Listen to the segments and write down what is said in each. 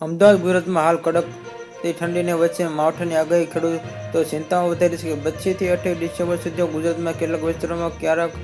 અમદાવાદ, ગુજરાતમાં હાલ કડક તે ઠંડીને વચ્ચે માવઠાની આગાહી, ખેડૂતો ચિંતામાં વધારી છે કે પચીસથી અઠ્યાવીસ ડિસેમ્બર સુધી ગુજરાતમાં કેટલાક વિસ્તારોમાં ક્યારેક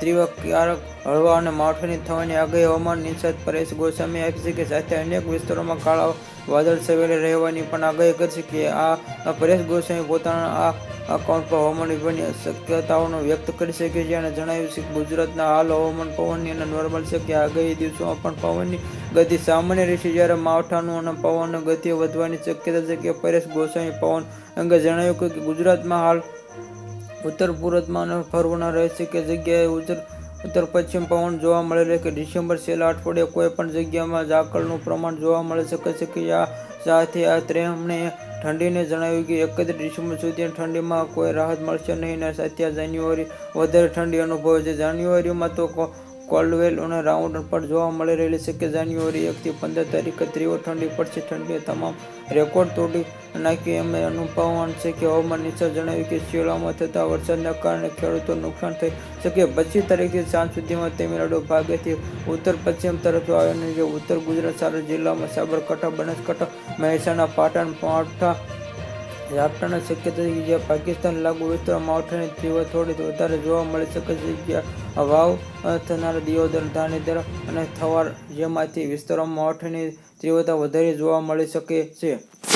તીવ્ર, ક્યારેક હળવા અને માવઠાની થવાની આગાહી હવામાન નિષ્ણાત પરેશ ગોસ્વામી આપી છે કે સાથે અનેક વિસ્તારોમાં કાળા વાદળ છવાયેલા રહેવાની પણ આગાહી કરી કે આ પરેશ ગોસ્વામી પોતાના આ અકાઉન્ટ પર હવામાન વિભાગની શક્યતાઓનો વ્યક્ત કરી શકે છે અને જણાવ્યું છે કે ગુજરાતના હાલ હવામાન પવનની અને નોર્મલ છે કે આગાહી દિવસોમાં પણ પવનની ગતિ સામાન્ય રહેશે જ્યારે માવઠાનું અને પવનની ગતિ વધવાની શક્યતા છે કે પરેશ ગોસ્વામી પવન અંગે જણાવ્યું કે ગુજરાતમાં હાલ ઉત્તર પૂર્વમાં ફરવાના રહેશે કે જગ્યાએ ઉત્તર ઉત્તર પશ્ચિમ પવન જોવા મળે છે કે ડિસેમ્બર છેલ્લા અઠવાડિયે કોઈ પણ જગ્યામાં ઝાકળનું પ્રમાણ જોવા મળે શકે છે કે આ સાથે આ ત્રેમણે ઠંડીને જણાવ્યું કે એકત્રીસ ડિસેમ્બર સુધી ઠંડીમાં કોઈ રાહત મળશે નહીં અને આ જાન્યુઆરી વધારે ઠંડી અનુભવે છે. જાન્યુઆરીમાં તો કોલ્ડવેલ અને રાઉન્ડ પણ જોવા મળી રહેલી છે કે જાન્યુઆરી એકથી પંદર તારીખે તીવ્ર ઠંડી પડશે. ઠંડીએ તમામ રેકોર્ડ તોડી નાખી. એમ અનુભવવાનું છે કે હવામાન નિષ્ણાત જણાવ્યું કે શિયાળામાં થતા વરસાદના કારણે ખેડૂતો નુકસાન થઈ શકે. પચીસ તારીખથી સાંજ સુધીમાં તમિલનાડુ ભાગેથી ઉત્તર પશ્ચિમ તરફ આવ્યો જે ઉત્તર ગુજરાત સારા જિલ્લામાં સાબરકાંઠા, બનાસકાંઠા, મહેસાણા, પાટણ પાઠા ઝાપટાના શક્યતા જ્યાં પાકિસ્તાન લાગુ વિસ્તારમાં માવઠાની તીવ્ર થોડી વધારે જોવા મળી શકે છે. જ્યાં વાવ થનાર દિયોદર ધાનેદર અને થવાર જેમાંથી વિસ્તારોમાં માવઠાની તીવ્રતા વધારે જોવા મળી શકે છે.